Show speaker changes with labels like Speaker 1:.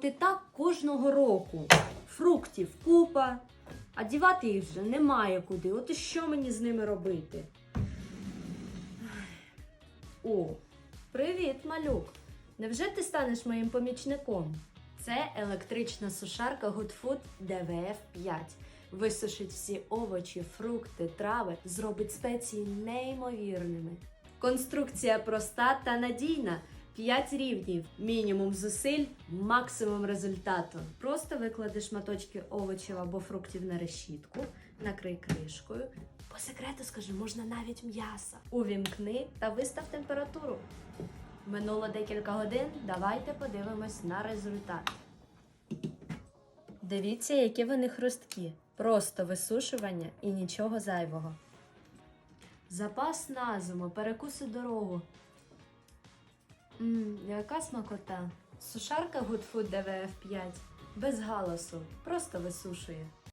Speaker 1: От і так кожного року. Фруктів купа, а дівати їх вже немає куди. От і що мені з ними робити? О, привіт, малюк! Невже ти станеш моїм помічником? Це електрична сушарка Good Food DVF 5. Висушить всі овочі, фрукти, трави, зробить спеції неймовірними. Конструкція проста та надійна. 5 рівнів, мінімум зусиль, максимум результату. Просто виклади шматочки овочів або фруктів на решітку, накрий кришкою. По секрету скажи, можна навіть м'яса. Увімкни та вистав температуру. Минуло декілька годин. Давайте подивимось на результат. Дивіться, які вони хрусткі. Просто висушування і нічого зайвого. Запас на зиму, перекуси дорогу. Мм, яка смакота. Сушарка Good Food DVF 5. Без галасу. Просто висушує.